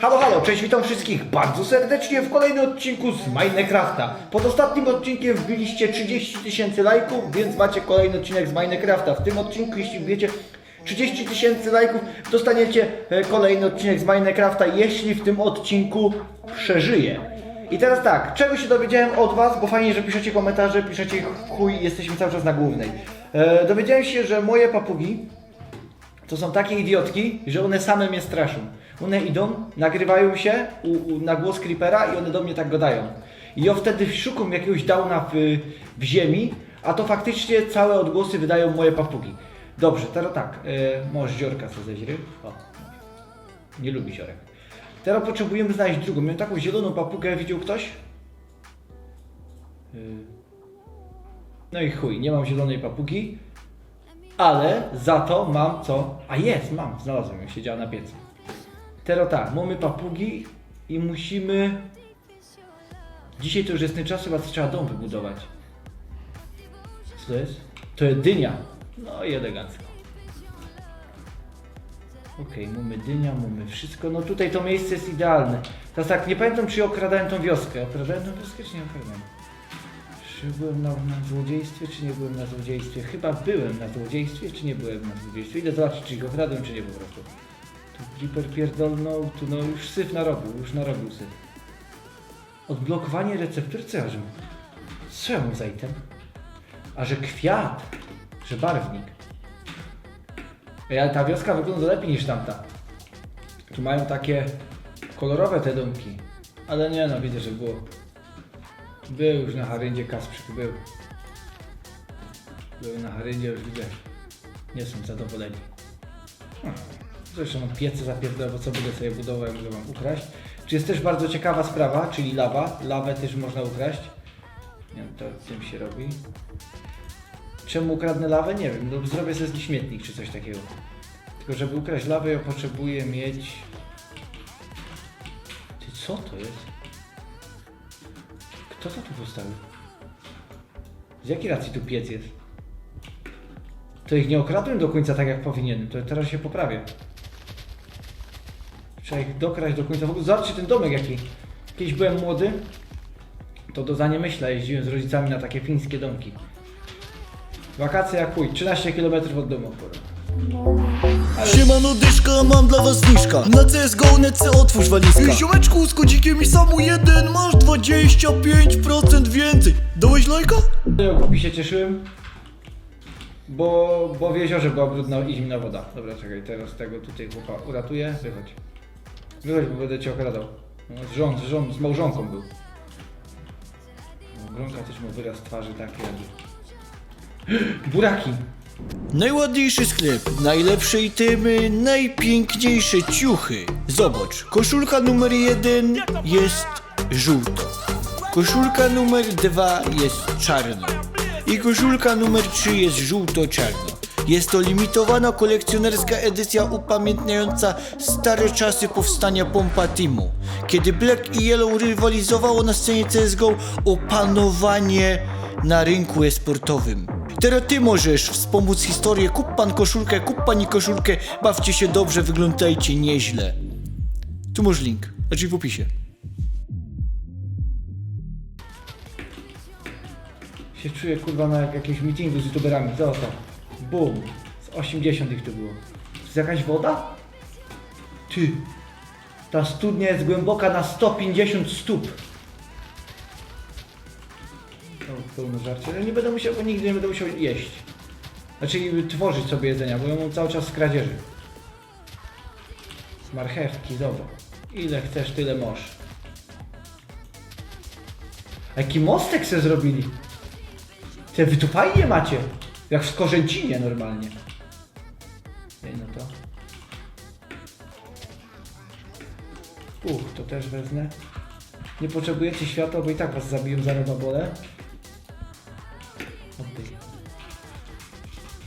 Halo, halo, cześć, witam wszystkich bardzo serdecznie w kolejnym odcinku z Minecrafta. Pod ostatnim odcinkiem wbiliście 30 tysięcy lajków, więc macie kolejny odcinek z Minecrafta. W tym odcinku, jeśli wiecie 30 tysięcy lajków, dostaniecie e, kolejny odcinek z Minecrafta, jeśli w tym odcinku przeżyję. I teraz tak, czego się dowiedziałem od Was, bo fajnie, że piszecie komentarze, piszecie chuj, jesteśmy cały czas na głównej. E, dowiedziałem się, że moje papugi to są takie idiotki, że one same mnie straszą. One idą, nagrywają się u, u, na głos Creepera i one do mnie tak gadają. I ja wtedy szukam jakiegoś downa w, w ziemi, a to faktycznie całe odgłosy wydają moje papugi. Dobrze, teraz tak, e, może ziorka co zeźry. O, nie lubi ziorek. Teraz potrzebujemy znaleźć drugą. Miałem taką zieloną papugę, widział ktoś? Y, No i chuj, nie mam zielonej papugi. Ale za to mam co? A jest, mam, znalazłem ją, siedziała na piecu. Teraz tak, mamy papugi i musimy... Dzisiaj to już jest ten czas, chyba trzeba dom wybudować. Co to jest? To jest dynia. No i elegancko. Okej, mamy dynia, mamy wszystko. No tutaj to miejsce jest idealne. Teraz tak, nie pamiętam czy okradałem tą wioskę. Okradałem tą wioskę czy nie okradałem? Czy byłem na, na złodziejstwie, czy nie byłem na złodziejstwie? Chyba byłem na złodziejstwie, czy nie byłem na złodziejstwie? Idę zobaczyć, czy go kradłem, czy nie po prostu. Creeper pierdolnął, tu no już syf narobił, już narobił syf. Odblokowanie receptur, żem? Co ja mu za item? A że kwiat, że barwnik. Ale ta wioska wygląda lepiej niż tamta. Tu mają takie kolorowe te domki. Ale nie no, widzę, że było. Był już na Haryndzie Kasprzyk, był. Był na Haryndzie, już widzę. Nie są zadowoleni. Hmm. Zresztą mam piece zapierdolę, bo co będę sobie budował, jak wam ukraść. Czy jest też bardzo ciekawa sprawa, czyli lawa. Lawę też można ukraść. Nie wiem, to tym się robi. Czemu ukradnę lawę? Nie wiem, no zrobię sobie z niej śmietnik czy coś takiego. Tylko żeby ukraść lawę, ja potrzebuję mieć... Ty, co to jest? Kto to tu postawił? Z jakiej racji tu piec jest? To ich nie okradłem do końca tak jak powinienem, to teraz się poprawię. Trzeba ich dokraść do końca. W ogóle zobaczcie ten domek jaki. Kiedyś byłem młody, to do Zaniemyśla jeździłem z rodzicami na takie fińskie domki. Wakacje jak chuj, 13 km od domu. kurwa. Siemano dyszka, mam dla was niszka Na CSGO netce otwórz walizka Ziomeczku z kodzikiem i samu jeden Masz 25% więcej Dałeś lajka? Ja głupi się cieszyłem, bo, bo w jeziorze była brudna i zimna woda. Dobra, czekaj, teraz tego tutaj chłopa uratuję. Wychodź. Wychodź, bo będę cię okradał. No, z, żon, z, żon, z małżonką był. No, Gronka też ma wyraz twarzy taki jakby. Buraki! Najładniejszy sklep, najlepsze itemy, najpiękniejsze ciuchy Zobacz, koszulka numer jeden jest żółto Koszulka numer dwa jest czarno I koszulka numer trzy jest żółto-czarno jest to limitowana kolekcjonerska edycja upamiętniająca stare czasy powstania Pompa Teamu, kiedy Black i Yellow rywalizowało na scenie CSGO o panowanie na rynku esportowym. Teraz ty możesz wspomóc historię, kup pan koszulkę, kup pani koszulkę, bawcie się dobrze, wyglądajcie nieźle. Tu masz link, znaczy w opisie. Się czuję kurwa na jak- jakimś meetingu z youtuberami. Co to? Bum. Z 80 ich tu było. To jest jakaś woda? Ty. Ta studnia jest głęboka na 150 stóp. O, pełno żarcie. Ja nie będę musiał, bo nigdy nie będę musiał jeść. Znaczy tworzyć sobie jedzenia, bo ja mam cały czas z kradzieży. Z marchewki, zobacz. Ile chcesz, tyle możesz. A Jaki mostek se zrobili? Te wy tu fajnie macie. Jak w Skorzęcinie normalnie. Ej, no to. Uch, to też wezmę. Nie potrzebujecie światła, bo i tak was zabiją zaraz na bole. Oddaj.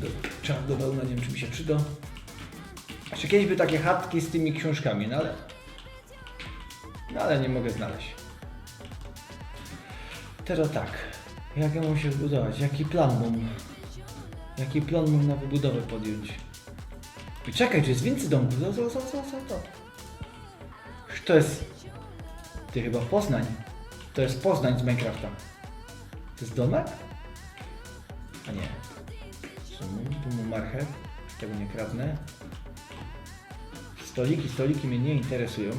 Dobra, Trzeba do wełna, nie wiem czy mi się przyda. Jeszcze kiedyś by takie chatki z tymi książkami, no ale... No ale nie mogę znaleźć. Teraz tak. Jak ja mam się wybudować? Jaki plan mam? Jaki plan mam na wybudowę podjąć? I czekaj, czy jest więcej domków? Co, co, co, co, co to? To jest... Ty chyba Poznań. To jest Poznań z Minecrafta. To jest domek? A nie. Tu mam marchew. Tego nie kradnę. Stoliki, stoliki mnie nie interesują.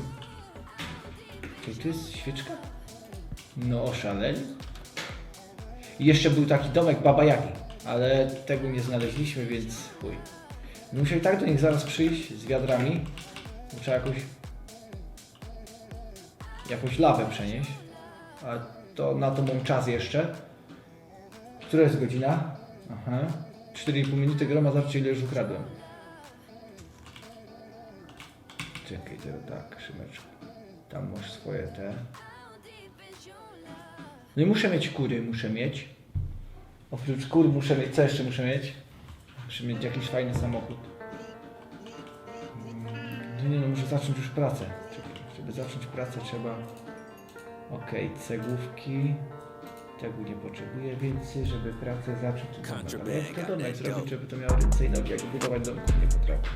Czy to jest świeczka? No oszaleli. I jeszcze był taki domek Baba Jagi, ale tego nie znaleźliśmy, więc chuj. Muszę i tak do nich zaraz przyjść z wiadrami. Trzeba jakąś jakąś lawę przenieść. A to na to mam czas jeszcze. Która jest godzina? Aha. 4,5 minuty groma, zobaczcie ile już ukradłem. Czekaj, to tak, Szymeczku. Tam masz swoje te. No i muszę mieć kury, muszę mieć. Oprócz kur muszę mieć, co jeszcze muszę mieć? Muszę mieć jakiś fajny samochód. Mm, No nie no, muszę zacząć już pracę. Żeby zacząć pracę trzeba... Okej, cegłówki. Tego nie potrzebuję więcej, żeby pracę zacząć. Dobra, ale jak to domek zrobić, żeby to miało ręce i nogi, jak budować domek nie potrafię.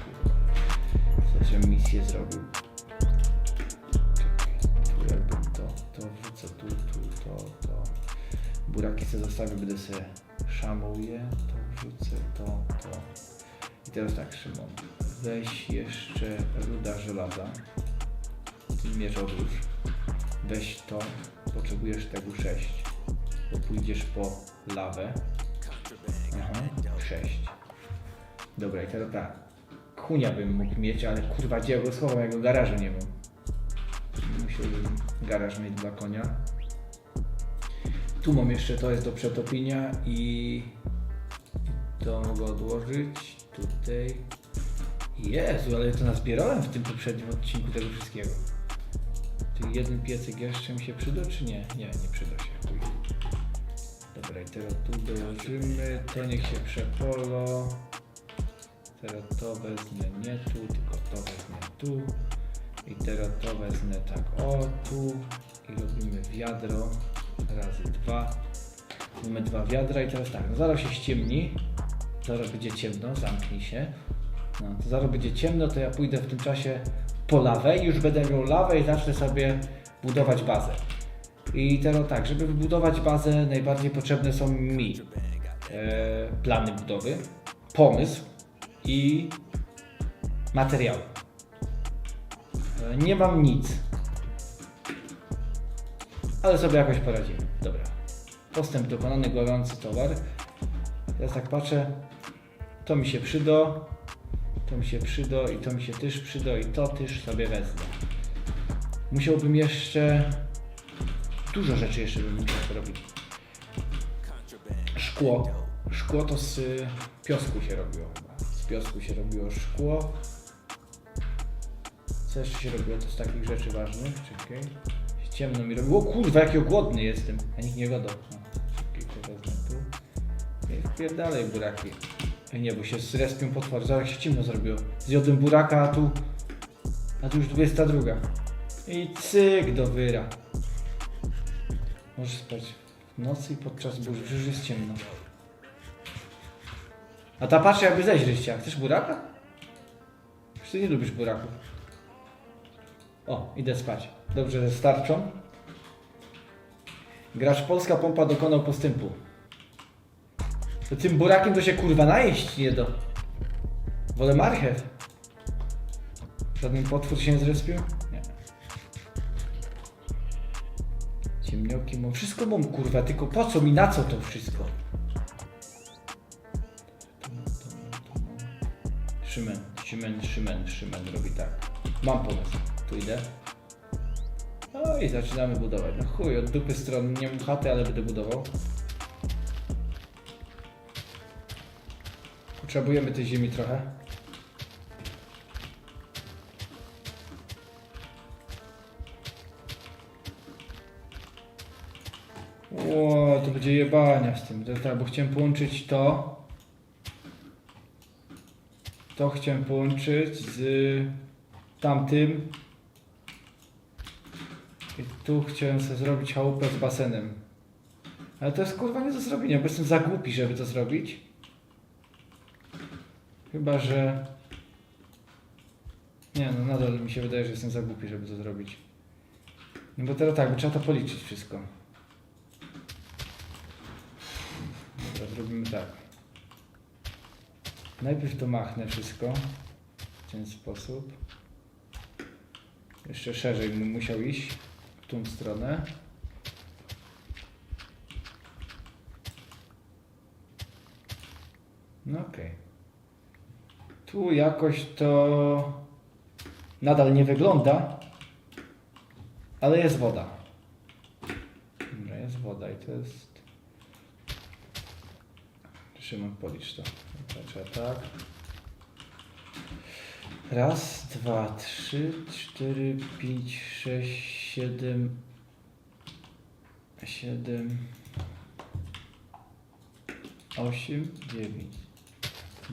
żem misję zrobił. Czekaj, tu jakby to, to wrzucę tu, tu, to, to. Buraki sobie zostawię, będę sobie szamał je, to wrzucę, to, to. I teraz tak, Szymon, weź jeszcze ruda żelaza. Ty Mierz odłóż. Weź to, potrzebujesz tego 6, bo pójdziesz po lawę. Aha, 6. Dobra, i teraz tak. Kunia bym mógł mieć, ale kurwa, gdzie ja go schowam, garażu nie mam. Musiałbym garaż mieć dla konia. Tu mam jeszcze, to jest do przetopienia i to mogę odłożyć tutaj. Jezu, ale to nazbierałem w tym poprzednim odcinku tego wszystkiego. Ty jeden piecyk jeszcze mi się przyda, czy nie? Nie, nie przyda się. Dobra, i teraz tu dołożymy, to niech się przepolo. Teraz to wezmę nie tu, tylko to wezmę tu. I teraz to wezmę tak o tu. I robimy wiadro razy dwa. Mamy dwa wiadra i teraz tak, no zaraz się ściemni. Zaraz będzie ciemno, zamknij się. No, to zaraz będzie ciemno, to ja pójdę w tym czasie po lawę i już będę miał lawę i zacznę sobie budować bazę. I teraz tak, żeby wybudować bazę najbardziej potrzebne są mi e, plany budowy, pomysł i materiały. E, nie mam nic, ale sobie jakoś poradzimy. Dobra. Postęp dokonany, gorący towar. Teraz tak patrzę, to mi się przyda, to mi się przyda i to mi się też przyda i to też sobie wezmę. Musiałbym jeszcze, dużo rzeczy jeszcze bym musiał zrobić. Szkło. Szkło to z piosku się robiło. Z piosku się robiło szkło. Co jeszcze się robiło to z takich rzeczy ważnych? Czekaj. Ciemno mi robiło. O kurwa, jaki głodny jestem. A nikt nie godą. No. Wpierdalej buraki. Ej, nie, bo się zrespią potwory. Zaraz się ciemno zrobiło. Zjadłem buraka, a tu... A tu już 22. I cyk do wyra. Możesz spać w nocy i podczas burzy. Już jest ciemno. A ta patrz jakby zeźryścia. Chcesz buraka? Czy ty nie lubisz buraków? O, idę spać. Dobrze, że starczą. Gracz Polska Pompa dokonał postępu. To tym burakiem to się kurwa najeść nie do. Wolę marchew. Żaden potwór się nie zrespił? Nie. Ciemnioki mam. Wszystko mam kurwa, tylko po co mi, na co to wszystko? Szymen, Szymen, Szymen, Szymen robi tak. Mam pomysł. Tu idę. No i zaczynamy budować. No chuj, od dupy strony nie mam chaty, ale będę budował. Potrzebujemy tej ziemi trochę. Ło, to będzie jebania z tym. Tak, bo chciałem połączyć to. To chciałem połączyć z tamtym. Tu chciałem sobie zrobić chałupę z basenem. Ale to jest kurwa nie do zrobienia, bo jestem za głupi, żeby to zrobić. Chyba, że... Nie no, nadal mi się wydaje, że jestem za głupi, żeby to zrobić. No bo teraz tak, bo trzeba to policzyć wszystko. Dobra, zrobimy tak. Najpierw to machnę wszystko w ten sposób. Jeszcze szerzej bym musiał iść tą stronę. No okej. Tu jakoś to nadal nie wygląda, ale jest woda. Dobra, jest woda i to jest... Szymon, policz to. Trzeba tak. Raz, dwa, trzy, cztery, pięć, sześć, siedem, siedem, osiem, dziewięć,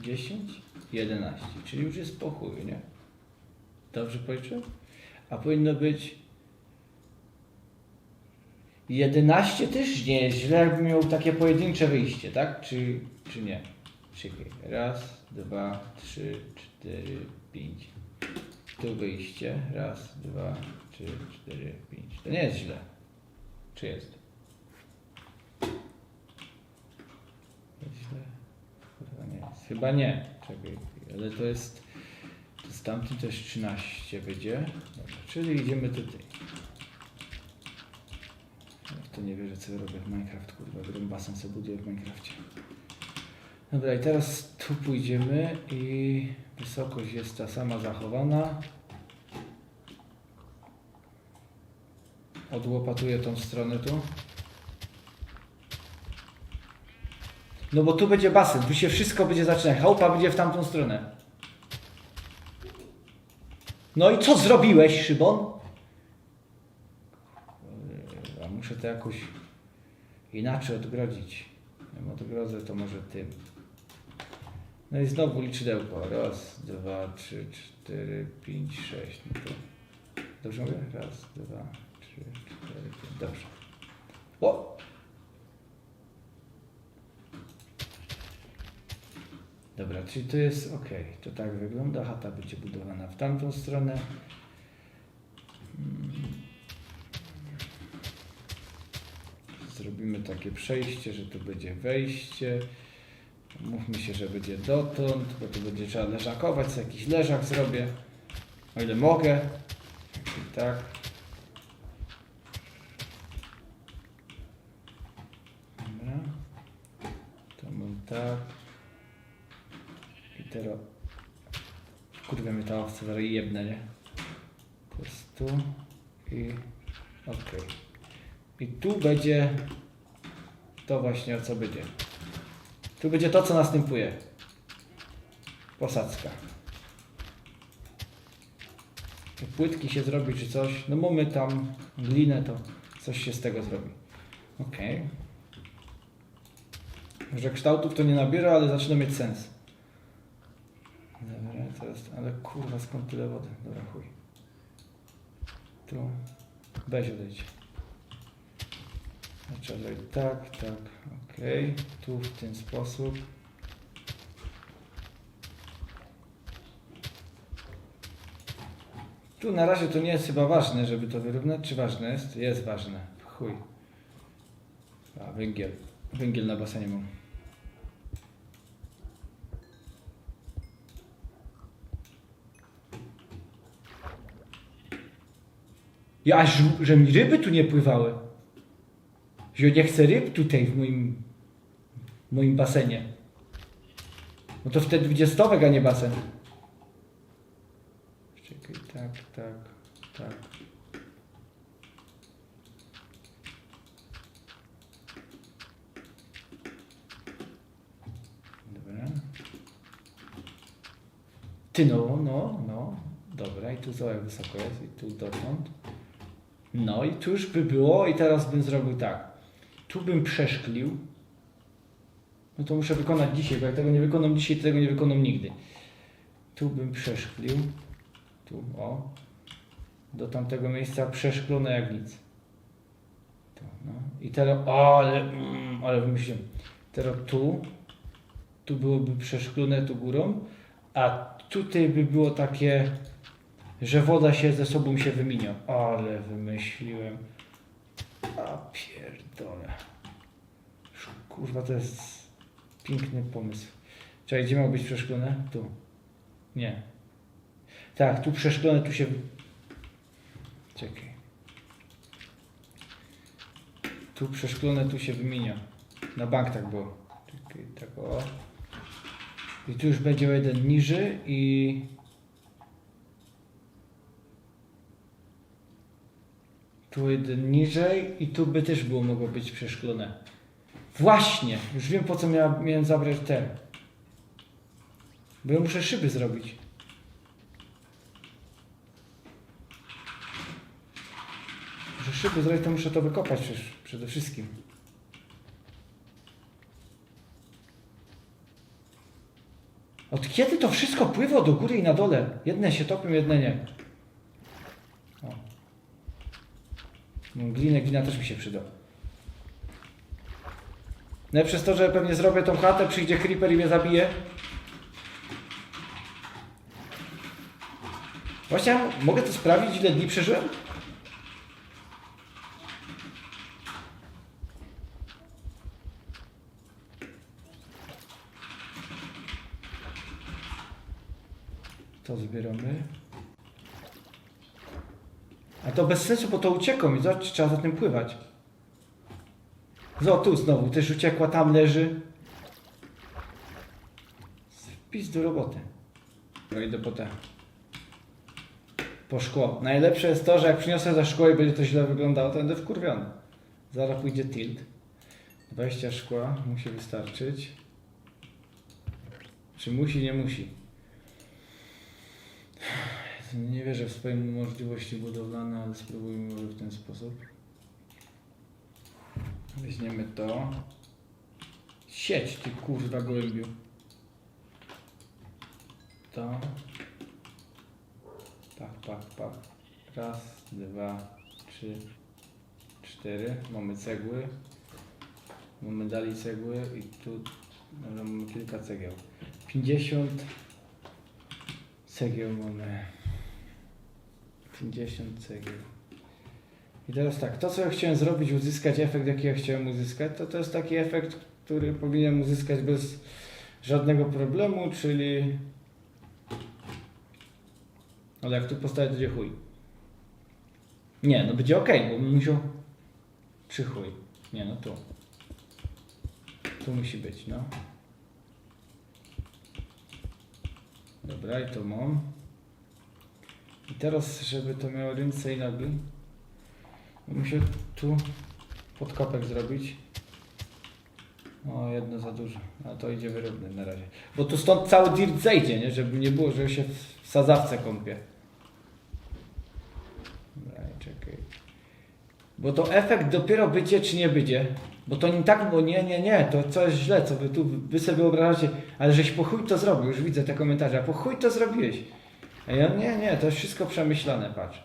dziesięć, jedenaście. Czyli już jest po nie? Dobrze policzyłem? A powinno być 11 też nie jest źle, jakby miał takie pojedyncze wyjście, tak? Czy, czy nie? Czekaj. Raz, dwa, trzy, cztery, pięć. Tu wyjście. Raz, dwa, trzy, cztery, pięć. To nie jest źle. Czy jest? Jest? Chyba nie jest. Chyba nie. Czekaj. Ale to jest... To z tamtym też 13 będzie. Dobra, czyli idziemy tutaj. To nie wierzę, co robię w Minecraft, kurwa, gram basen sobie buduję w Minecrafcie. Dobra, i teraz tu pójdziemy i wysokość jest ta sama zachowana. Odłopatuję tą stronę tu. No bo tu będzie basen, tu się wszystko będzie zaczynać. Chałupa będzie w tamtą stronę. No i co zrobiłeś, Szybon? A muszę to jakoś inaczej odgrodzić. Jak odgrodzę to może tym. No i znowu liczydełko. Raz, dwa, trzy, cztery, pięć, sześć. No to... Dobrze mówię? Raz, dwa, trzy, cztery, pięć. Dobrze. O! Dobra, czyli to jest ok. To tak wygląda. Chata będzie budowana w tamtą stronę. Zrobimy takie przejście, że tu będzie wejście. Mówmy się, że będzie dotąd, bo tu będzie trzeba leżakować, sobie jakiś leżak zrobię. O ile mogę. I tak. Dobra. To mam tak. I teraz... Zaraz jebnę, nie? To jest tu i... Okej. I tu będzie to właśnie o co będzie. Tu będzie to, co następuje. Posadzka. Jak płytki się zrobi czy coś, no mamy tam glinę, to coś się z tego zrobi. Okej. Że kształtów to nie nabiera, ale zaczyna mieć sens. Dobra, teraz, ale kurwa skąd tyle wody? Dobra, chuj. Tu. Weź odejdź. Trzeba zrobić tak, tak, ok. Tu w ten sposób. Tu na razie to nie jest chyba ważne, żeby to wyrównać. Czy ważne jest? Jest ważne. Chuj. A, węgiel. Węgiel na basenie mam. Ja, że- że mi ryby tu nie pływały. Że nie chcę ryb tutaj w moim, w moim basenie. No to wtedy dwudziestowek, a nie basen. Czekaj, tak, tak, tak. Dobra. Ty no, no, no. Dobra, i tu jak wysoko jest, i tu dotąd. No i tu już by było i teraz bym zrobił tak. Tu bym przeszklił. No to muszę wykonać dzisiaj, bo jak tego nie wykonam dzisiaj, to tego nie wykonam nigdy. Tu bym przeszklił. Tu, o. Do tamtego miejsca przeszklone jak nic. Tu, no. I teraz, o, ale, mm, ale wymyśliłem. Teraz tu, tu byłoby przeszklone tu górą, a tutaj by było takie że woda się ze sobą się wymienia. Ale wymyśliłem. A pierdolę. Kurwa, to jest piękny pomysł. Czekaj, gdzie miał być przeszklone? Tu. Nie. Tak, tu przeszklone, tu się... Czekaj. Tu przeszklone, tu się wymienia. Na bank tak było. Czekaj, tak o. I tu już będzie jeden niżej i... Tu niżej i tu by też było mogło być przeszklone. Właśnie! Już wiem po co miała, miałem zabrać ten. Bo ja muszę szyby zrobić. Muszę szyby zrobić, to muszę to wykopać przecież, przede wszystkim. Od kiedy to wszystko pływa do góry i na dole? Jedne się topią, jedne nie. O. No, Glinę, glina też mi się przyda. No przez to, że pewnie zrobię tą chatę, przyjdzie creeper i mnie zabije. Właśnie mogę to sprawdzić, ile dni przeżyłem? To zbieramy. A to bez sensu, bo to uciekło mi. Zobacz, trzeba za tym pływać. No tu znowu, też uciekła, tam leży. Wpis do roboty. No idę po te. Po szkło. Najlepsze jest to, że jak przyniosę za szkło i będzie to źle wyglądało, to będę wkurwiony. Zaraz pójdzie tilt. 20 szkła musi wystarczyć. Czy musi, nie musi. Nie wierzę w swoje możliwości budowlane, ale spróbujmy może w ten sposób. Weźmiemy to. Sieć, ty kurwa gołębiu. To. Pach, pach, pach. Raz, dwa, trzy, cztery. Mamy cegły. Mamy dalej cegły i tu mamy kilka cegieł. 50 cegieł mamy. 50 cegieł. I teraz tak, to co ja chciałem zrobić, uzyskać efekt, jaki ja chciałem uzyskać, to to jest taki efekt, który powinienem uzyskać bez żadnego problemu, czyli... Ale jak tu postawię, to będzie chuj. Nie, no będzie ok, bo bym musiał... Przy chuj. Nie, no tu. Tu musi być, no. Dobra, i to mam. I teraz, żeby to miało ręce i nogi, muszę tu podkopek zrobić. O, jedno za dużo. A to idzie wyrobne na razie. Bo tu stąd cały dirt zejdzie, nie? Żeby nie było, że się w sadzawce kąpie. Dobra, czekaj. Bo to efekt dopiero będzie, czy nie będzie. Bo to nie tak, bo nie, nie, nie, to coś źle, co wy tu, wy sobie wyobrażacie, ale żeś po chuj to zrobił, już widzę te komentarze, a po chuj to zrobiłeś. A ja, nie, nie, to jest wszystko przemyślane, patrz.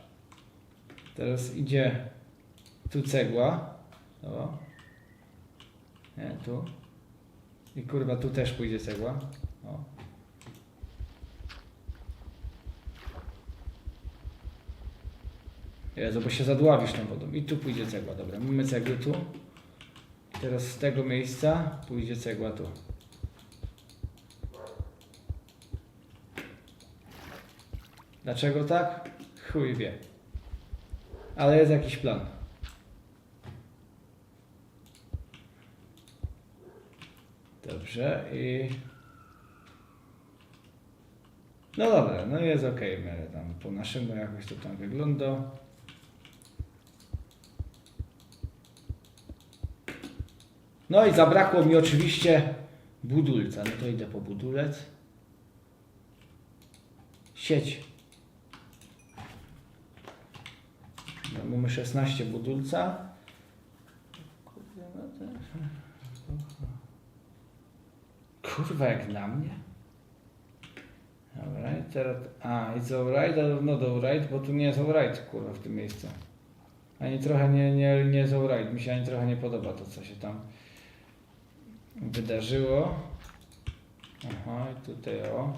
Teraz idzie tu cegła, o. Nie, tu. I kurwa, tu też pójdzie cegła, o. Jezu, bo się zadławisz tą wodą. I tu pójdzie cegła, dobra, mamy cegły tu. Teraz z tego miejsca pójdzie cegła tu. Dlaczego tak? Chuj wie. Ale jest jakiś plan. Dobrze i... No dobra, no jest ok miarę tam po naszemu jakoś to tam wygląda. No i zabrakło mi oczywiście budulca. No to idę po budulec. Sieć. Mamy 16 budulca. No Kurwa, jak dla mnie. I teraz. A, it's alright, ale no do alright, bo tu nie jest alright, kurwa, w tym miejscu. Ani trochę nie, nie, nie jest alright. Mi się ani trochę nie podoba to, co się tam wydarzyło. Aha, i tutaj o.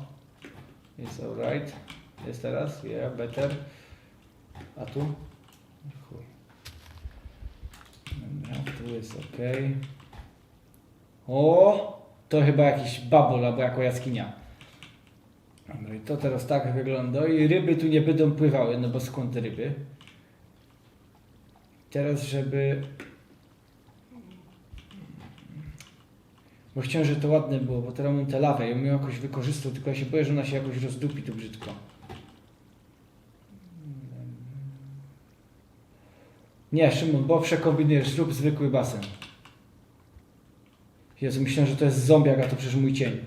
Jest alright. Jest teraz? Yeah, better. A tu? Chuj. Dobra, tu jest ok. O! To chyba jakiś babol albo jako jaskinia. Dobra, i to teraz tak wygląda. I ryby tu nie będą pływały, no bo skąd te ryby? Teraz, żeby... Bo chciałem, żeby to ładne było, bo teraz mam tę lawę. Ja bym ją jakoś wykorzystał, tylko ja się boję, że ona się jakoś rozdupi tu brzydko. Nie, Szymon, bo przekombinujesz, zrób zwykły basen. Jezu, myślałem, że to jest zombiak, a to przecież mój cień.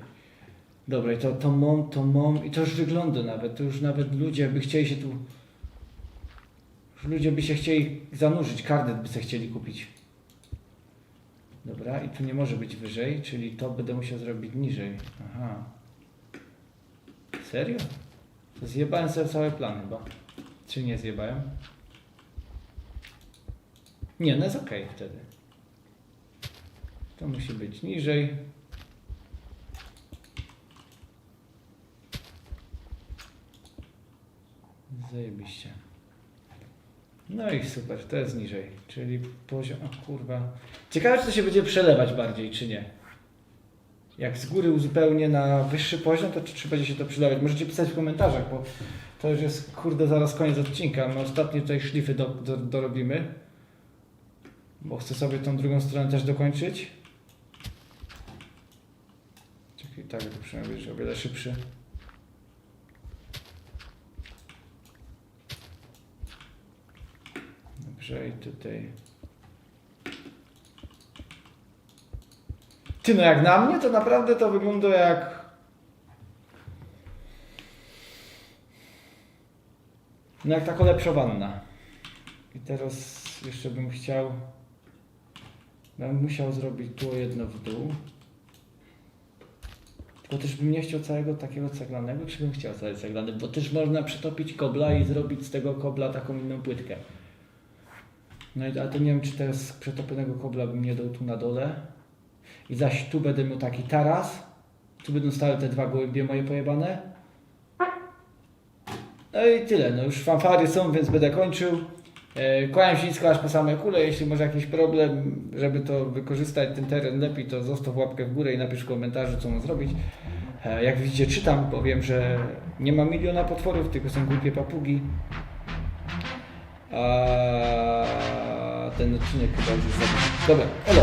Dobra, i to, to mam, to mam, i to już wygląda nawet, to już nawet ludzie by chcieli się tu... Ludzie by się chcieli zanurzyć, karnet by się chcieli kupić. Dobra, i tu nie może być wyżej, czyli to będę musiał zrobić niżej. Aha. Serio? To zjebałem sobie cały plan chyba. Czy nie zjebałem? Nie, no jest ok wtedy. To musi być niżej. Zajebiście. No i super, to jest niżej, czyli poziom, o kurwa. Ciekawe, czy to się będzie przelewać bardziej, czy nie. Jak z góry uzupełnię na wyższy poziom, to czy, czy będzie się to przelewać? Możecie pisać w komentarzach, bo to już jest, kurde, zaraz koniec odcinka. My ostatnie tutaj szlify do, do, dorobimy. Bo chcę sobie tą drugą stronę też dokończyć. Czekaj, tak, to przynajmniej będzie o wiele szybszy. Dobrze, i tutaj. Ty, no jak na mnie, to naprawdę to wygląda jak... No jak taka lepsza wanna. I teraz jeszcze bym chciał... Bym musiał zrobić tu jedno w dół. Tylko też bym nie chciał całego takiego ceglanego, czy bym chciał cały ceglany, bo też można przetopić kobla i zrobić z tego kobla taką inną płytkę. No i ale to nie wiem, czy teraz przetopionego kobla bym nie dał tu na dole. I zaś tu będę miał taki taras. Tu będą stały te dwa gołębie moje pojebane. No i tyle. No już fanfary są, więc będę kończył. E, Kłaniam się nisko aż po same kule. Jeśli masz jakiś problem, żeby to wykorzystać ten teren lepiej, to zostaw łapkę w górę i napisz w komentarzu, co mam zrobić. E, Jak widzicie, czytam, powiem, że nie ma miliona potworów, tylko są głupie papugi. A ten odcinek chyba już jest. Dobra, elo.